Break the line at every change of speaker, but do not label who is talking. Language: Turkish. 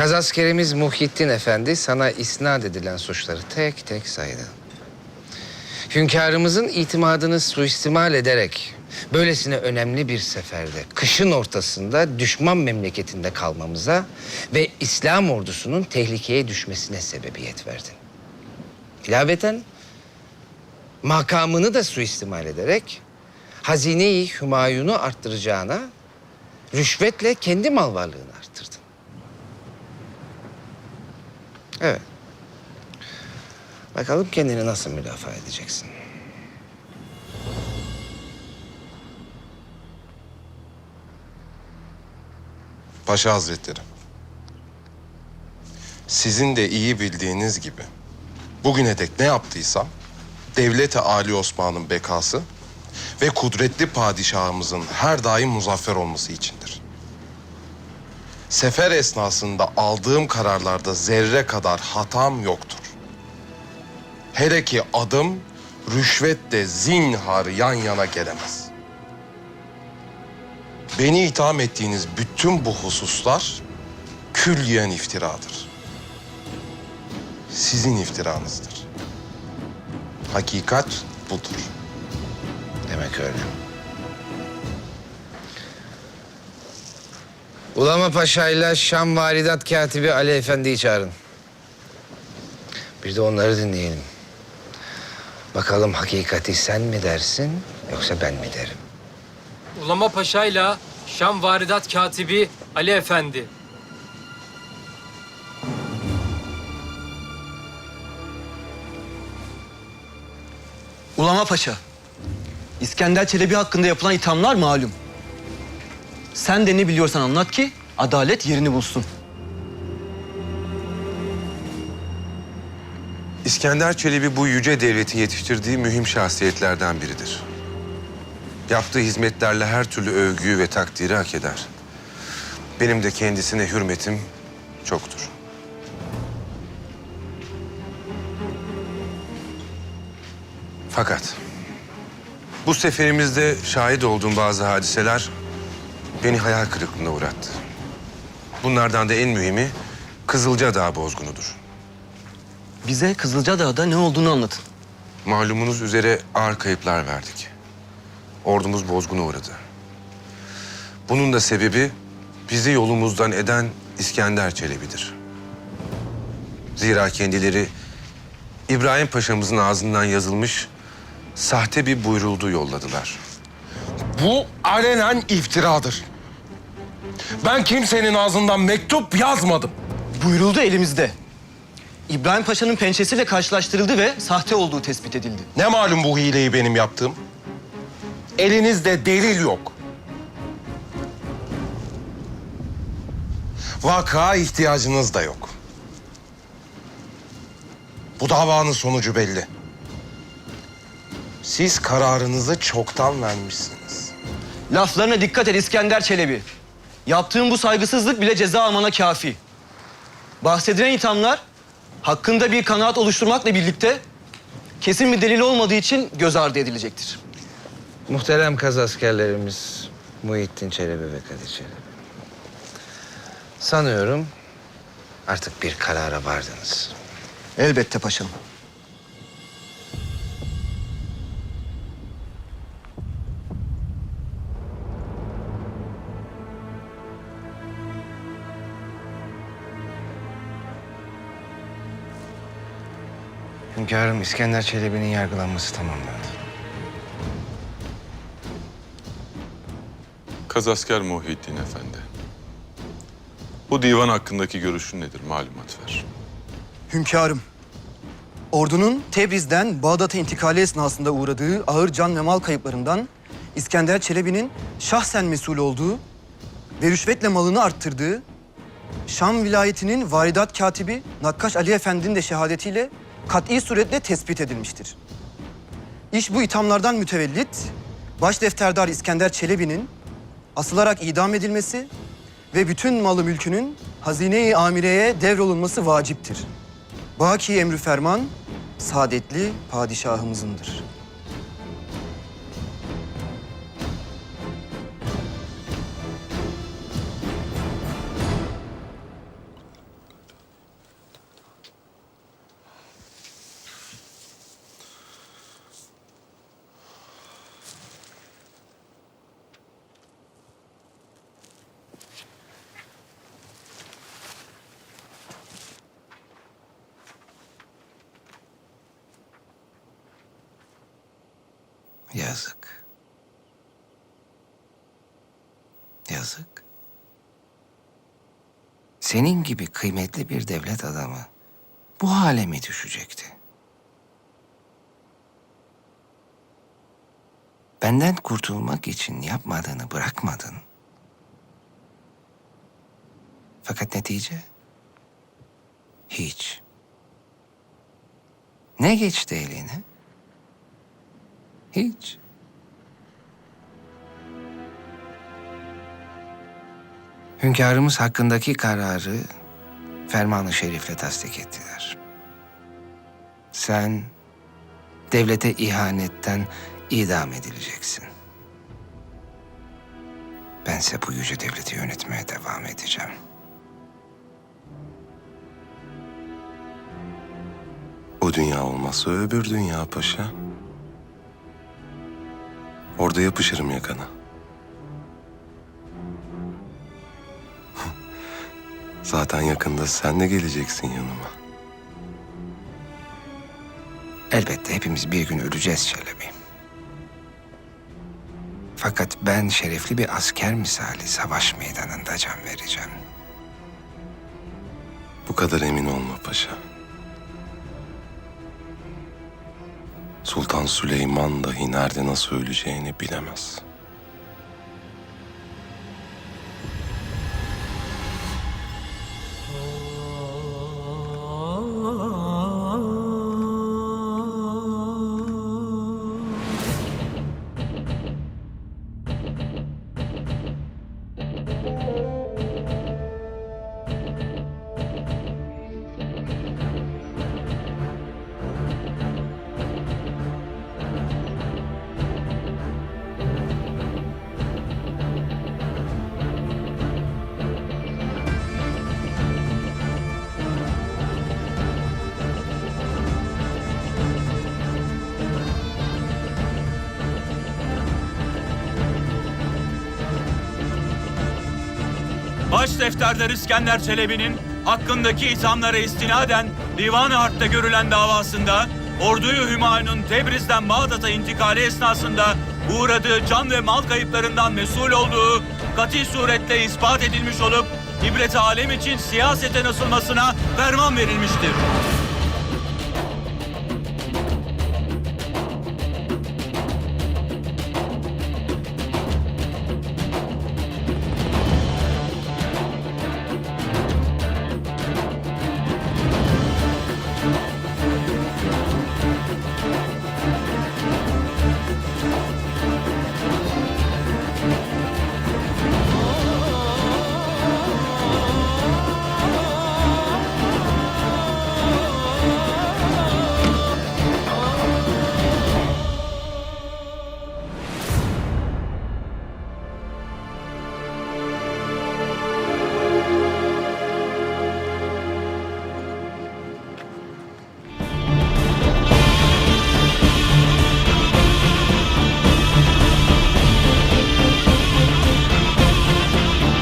Kazaskerimiz Muhittin Efendi sana isnat edilen suçları tek tek saydı. Hünkârımızın itimadını suistimal ederek böylesine önemli bir seferde kışın ortasında düşman memleketinde kalmamıza ve İslam ordusunun tehlikeye düşmesine sebebiyet verdin. İlaveten makamını da suistimal ederek hazineyi Hümayun'u arttıracağına rüşvetle kendi mal varlığını arttırdın. Evet. Bakalım kendini nasıl müdafaa edeceksin.
Paşa Hazretleri. Sizin de iyi bildiğiniz gibi bugüne dek ne yaptıysam devlet-i Ali Osman'ın bekası ve kudretli padişahımızın her daim muzaffer olması içindir. Sefer esnasında aldığım kararlarda zerre kadar hatam yoktur. Hele ki adım rüşvetle zinhar yan yana gelemez. Beni itham ettiğiniz bütün bu hususlar külliyen iftiradır. Sizin iftiranızdır. Hakikat budur.
Demek öyle. Ulama Paşa ile Şam Varidat Katibi Ali Efendi'yi çağırın. Bir de onları dinleyelim. Bakalım hakikati sen mi dersin yoksa ben mi derim?
Ulama Paşa'yla Şam Varidat Katibi Ali Efendi.
Ulama Paşa, İskender Çelebi hakkında yapılan ithamlar malum. Sen de ne biliyorsan anlat ki adalet yerini bulsun.
İskender Çelebi bu yüce devletin yetiştirdiği mühim şahsiyetlerden biridir. Yaptığı hizmetlerle her türlü övgüyü ve takdiri hak eder. Benim de kendisine hürmetim çoktur. Fakat bu seferimizde şahit olduğum bazı hadiseler beni hayal kırıklığına uğrattı. Bunlardan da en mühimi Kızılca Dağı bozgunudur.
Bize Kızılcadağ'da ne olduğunu anlatın.
Malumunuz üzere ağır kayıplar verdik. Ordumuz bozguna uğradı. Bunun da sebebi bizi yolumuzdan eden İskender Çelebi'dir. Zira kendileri İbrahim Paşa'mızın ağzından yazılmış sahte bir buyruldu yolladılar.
Bu alenen iftiradır. Ben kimsenin ağzından mektup yazmadım.
Buyuruldu elimizde. İbrahim Paşa'nın pençesiyle karşılaştırıldı ve sahte olduğu tespit edildi.
Ne malum bu hileyi benim yaptığım? Elinizde delil yok. Vaka ihtiyacınız da yok. Bu davanın sonucu belli. Siz kararınızı çoktan vermişsiniz.
Laflarına dikkat et İskender Çelebi. Yaptığın bu saygısızlık bile ceza almana kafi. Bahsedilen ithamlar hakkında bir kanaat oluşturmakla birlikte kesin bir delil olmadığı için göz ardı edilecektir.
Muhterem kaz askerlerimiz Muhittin Çelebi ve Kadir Çelebi. Sanıyorum artık bir karara vardınız.
Elbette paşam.
Hünkârım İskender Çelebi'nin yargılanması tamamlandı.
Kazasker Muhyiddin Efendi. Bu divan hakkındaki görüşün nedir? Malumat ver.
Hünkârım, ordunun Tebriz'den Bağdat'a intikali esnasında uğradığı ağır can ve mal kayıplarından İskender Çelebi'nin şahsen mesul olduğu ve rüşvetle malını arttırdığı, Şam vilayetinin varidat katibi Nakkaş Ali Efendi'nin de şehadetiyle kat'i suretle tespit edilmiştir. İş bu ithamlardan mütevellit, baş defterdar İskender Çelebi'nin asılarak idam edilmesi ve bütün malı mülkünün hazine-i amireye devrolunması vaciptir. Baki emri ferman, saadetli padişahımızındır.
Yazık. Yazık. Senin gibi kıymetli bir devlet adamı bu hale mi düşecekti? Benden kurtulmak için yapmadığını bırakmadın. Fakat netice? Hiç. Ne geçti eline? Hiç. Hünkârımız hakkındaki kararı fermanı şerifle tasdik ettiler. Sen devlete ihanetten idam edileceksin. Bense bu yüce devleti yönetmeye devam edeceğim.
Bu dünya olmazsa öbür dünya paşa. Orada yapışırım yakana. Zaten yakında sen de geleceksin yanıma.
Elbette hepimiz bir gün öleceğiz Çelebi. Fakat ben şerefli bir asker misali savaş meydanında can vereceğim.
Bu kadar emin olma paşa. Sultan Süleyman dahi nerede nasıl öleceğini bilemez.
Baş defterler İskender Çelebi'nin hakkındaki ithamlara istinaden Divan-ı Harp'te görülen davasında orduyu Hümayun'un Tebriz'den Bağdat'a intikali esnasında uğradığı can ve mal kayıplarından mesul olduğu kati suretle ispat edilmiş olup ibret alem için siyaseten asılmasına ferman verilmiştir.